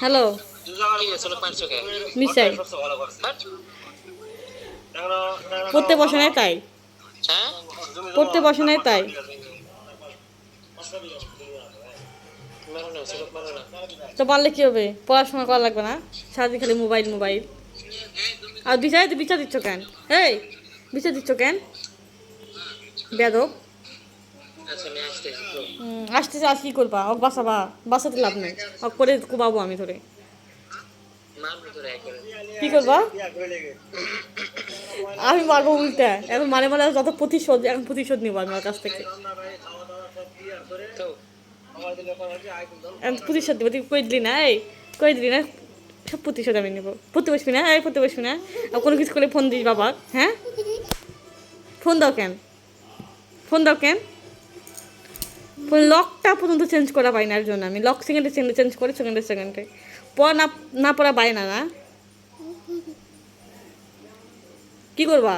Hello but পড়তে বসে নাই তাই? পড়তে বসে নাই তাই? তো পারলে কি হবে? পড়াশোনা করা লাগবে না? সারাদিন খালি মোবাইল মোবাইল। আর বিচারে, বিচার দিচ্ছ কেন? এই, বিচার দিচ্ছ কেন? আমি আসতেছি আজ কি করবা? ওক বাঁচাবা, বাঁচাতে লাভ নেই। ওক করে কুবাবো আমি ধরে। করে কি করবা? আমি মারবো উল্টা। এখন মানে মানে যত প্রতিশোধ, এখন প্রতিশোধ নিবো আমি ওর কাছ থেকে। এখন প্রতিশোধ দেবো তুই কই দিলি না? এই, কই দিলি না? সব প্রতিশোধ আমি নেব। পড়তে বসবি না? এই, পড়তে বসবি না? আর কোনো কিছু করলে ফোন দিস বাবা হ্যাঁ? ফোন দাও কেন? ফোন দাও কেন? লকটা পর্যন্ত চেঞ্জ করা পাই না জন্য আমি। লক সেকেন্ডে সেকেন্ডে চেঞ্জ করি সেকেন্ডে সেকেন্ডে পড়া না না পড়া পাই না না। কি করবা?